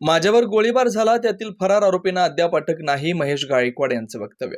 माझ्यावर गोळीबार झाला त्यातील फरार आरोपींना अद्याप अटक नाही महेश गायकवाड यांचं वक्तव्य.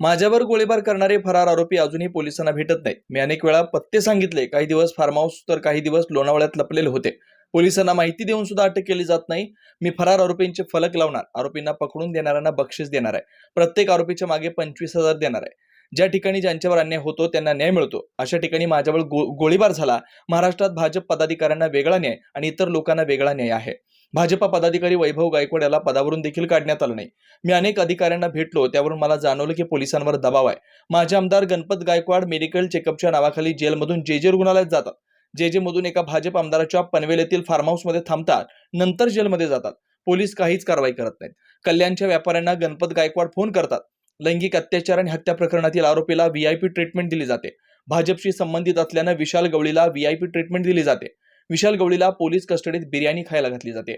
माझ्यावर गोळीबार करणारे फरार आरोपी अजूनही पोलिसांना भेटत नाही. मी अनेक वेळा पत्ते सांगितले काही दिवस फार्म हाऊस तर काही दिवस लोणावळ्यात लपलेले होते. पोलिसांना माहिती देऊन सुद्धा अटक केली जात नाही. मी फरार आरोपींचे फलक लावणार आरोपींना पकडून देणाऱ्यांना बक्षीस देणार आहे. प्रत्येक आरोपीच्या मागे पंचवीस हजार देणार आहे. ज्या ठिकाणी ज्यांच्यावर अन्याय होतो त्यांना न्याय मिळतो. अशा ठिकाणी माझ्यावर गो गोळीबार झाला. महाराष्ट्रात भाजप पदाधिकाऱ्यांना वेगळा न्याय आणि इतर लोकांना वेगळा न्याय आहे. भाजपा पदाधिकारी वैभव गायकवाड याला पदावरून देखील काढण्यात आलं नाही. मी अनेक अधिकाऱ्यांना भेटलो त्यावरून मला जाणवलं की पोलिसांवर दबाव आहे. माझे आमदार गणपत गायकवाड मेडिकल चेकअपच्या नावाखाली जेलमधून जे जे रुग्णालयात जातात. जे जे मधून एका भाजप आमदाराच्या पनवेल येथील फार्म हाऊसमध्ये थांबतात नंतर जेलमध्ये जातात. पोलीस काहीच कारवाई करत नाहीत. कल्याणच्या व्यापाऱ्यांना गणपत गायकवाड फोन करतात. लैंगिक अत्याचार आणि हत्या प्रकरणातील आरोपीला व्हीआयपी ट्रीटमेंट दिली जाते. भाजपशी संबंधित असल्यानं विशाल गवळीला व्हीआयपी ट्रीटमेंट दिली जाते. विशाल गवळीला पोलीस कस्टडीत बिर्याणी खायला घातली जाते.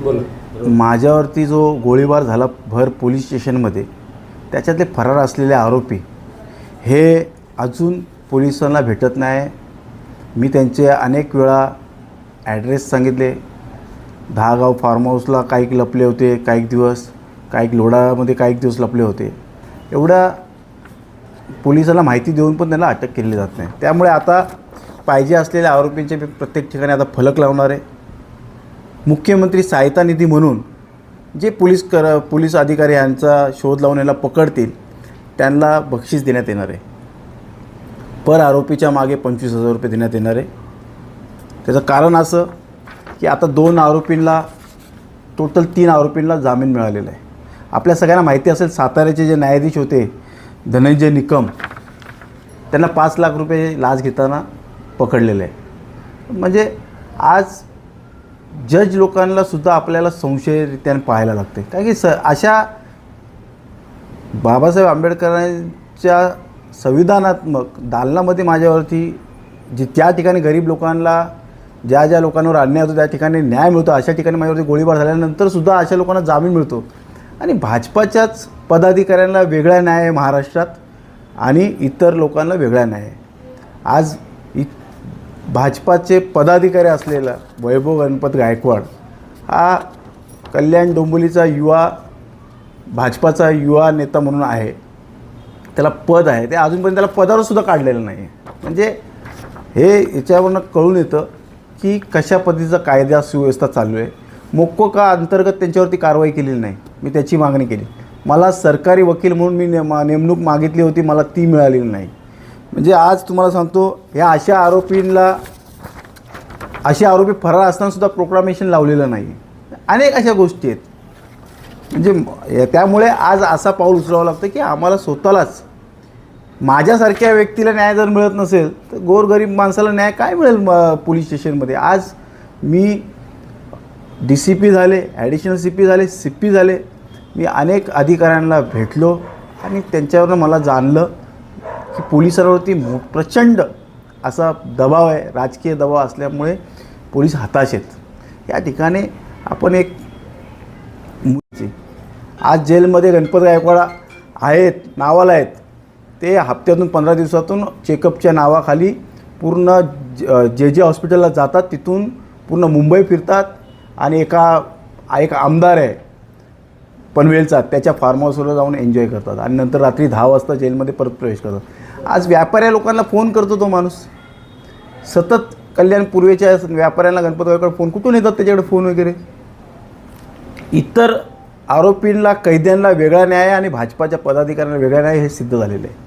बोला. माझ्यावरती जो गोळीबार झाला भर पोलीस स्टेशनमध्ये त्याच्यातले फरार असलेले आरोपी हे अजून पोलिसांना भेटत नाही. मी त्यांचे अनेक वेळा ॲड्रेस सांगितले. दहागाव फार्म हाऊसला काही लपले होते काही दिवस काही लोढामध्ये काही दिवस लपले होते. एवढा पोलिसांना माहिती देऊन पण त्यांना अटक केली जात नाही. त्यामुळे आता पाहिजे असलेल्या आरोपींचे मी प्रत्येक ठिकाणी आता फलक लावणार आहे. मुख्यमंत्री सहायता निधी म्हणून जे पोलीस कर पोलीस अधिकारी यांचा शोध लावून याला पकडतील त्यांना बक्षीस देण्यात येणार आहे. पर आरोपीच्या मागे पंचवीस हजार रुपये देण्यात येणार आहे. त्याचं कारण असं की आता दोन आरोपींना टोटल तीन आरोपींना जामीन मिळालेला आहे. आपल्या सगळ्यांना माहिती असेल साताऱ्याचे जे न्यायाधीश होते धनंजय निकम त्यांना पाच लाख रुपये लाच घेताना पकडलेलं आहे. म्हणजे आज जज लोकांनासुद्धा आपल्याला संशयरित्याने पाहायला लागते. कारण की स अशा बाबासाहेब आंबेडकरांच्या संविधानात्मक दालनामध्ये माझ्यावरती जी त्या ठिकाणी गरीब लोकांना ज्या ज्या लोकांवर अन्याय होतो त्या ठिकाणी न्याय मिळतो अशा ठिकाणी माझ्यावरती गोळीबार झाल्यानंतरसुद्धा अशा लोकांना जामीन मिळतो. आणि भाजपाच्याच पदाधिकाऱ्यांना वेगळा न्याय आहे महाराष्ट्रात आणि इतर लोकांना वेगळा न्याय आहे. आज भाजपाचे पदाधिकारी असलेला वैभव गणपत गायकवाड हा कल्याण डोंबिवलीचा युवा भाजपाचा युवा नेता म्हणून आहे. त्याला पद आहे. ते अजूनपर्यंत त्याला पदावरसुद्धा काढलेलं नाही म्हणजे हे याच्यावरनं कळून येतं की कशा पद्धतीचा कायदा सुव्यवस्था चालू आहे. मोक्को का अंतर्गत त्यांच्यावरती कारवाई केलेली नाही? मी त्याची मागणी केली. मला सरकारी वकील म्हणून मी नेम नेमणूक मागितली होती. मला ती मिळालेली नाही. म्हणजे आज तुम्हाला सांगतो ह्या अशा आरोपींना असे आरोपी फरार असतानासुद्धा प्रोक्लामेशन लावलेलं नाही. अनेक अशा गोष्टी आहेत. म्हणजे त्यामुळे आज असा पाऊल उचलावं लागतं की आम्हाला स्वतःलाच माझ्यासारख्या व्यक्तीला न्याय जर मिळत नसेल तर गोरगरीब माणसाला न्याय काय मिळेल म- पोलीस स्टेशनमध्ये? आज मी डी सी पी झाले ॲडिशनल सी पी झाले सी पी झाले मी अनेक अधिकाऱ्यांना भेटलो आणि त्यांच्यावरनं मला जाणलं की पोलिसांवरती मो- प्रचंड असा दबाव आहे राजकीय दबाव असल्यामुळे पोलीस हताश आहेत. या ठिकाणी आपण एक आज जेलमध्ये गणपत गायकवाड आहेत नावाला आहेत. ते हप्त्यातून पंधरा दिवसातून चेकअपच्या नावाखाली पूर्ण ज- जे जे हॉस्पिटलला जातात तिथून पूर्ण मुंबई फिरतात आणि एका एक आमदार आहे पनवेलचा त्याच्या फार्म हाऊसवर जाऊन एन्जॉय करतात. आणि नंतर रात्री दहा वाजता जेलमध्ये परत प्रवेश करतात. आज व्यापाऱ्या लोकांना फोन करतो तो माणूस. सतत कल्याण पूर्वेच्या व्यापाऱ्यांना गणपतीकडे फोन कुठून येतात त्याच्याकडे फोन वगैरे? इतर आरोपींना कैद्यांना वेगळा न्याय आणि भाजपाच्या पदाधिकाऱ्यांना वेगळा न्याय हे सिद्ध झालेलं आहे.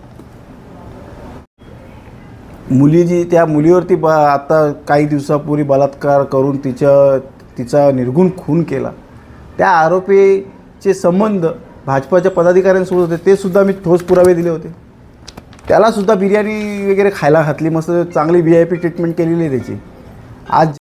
मुली जी त्या मुलीवरती ब आता काही दिवसापूर्वी बलात्कार करून तिच्या तिचा निर्गुण खून केला. त्या आरोपी चे संबंध भाजपाच्या पदाधिकाऱ्यांसोबत होते ते सुद्धा मी ठोस पुरावे दिले होते. त्यालासुद्धा बिर्याणी वगैरे खायला घातली मस्त चांगली व्ही आय पी ट्रीटमेंट केलेली आहे त्याची. आज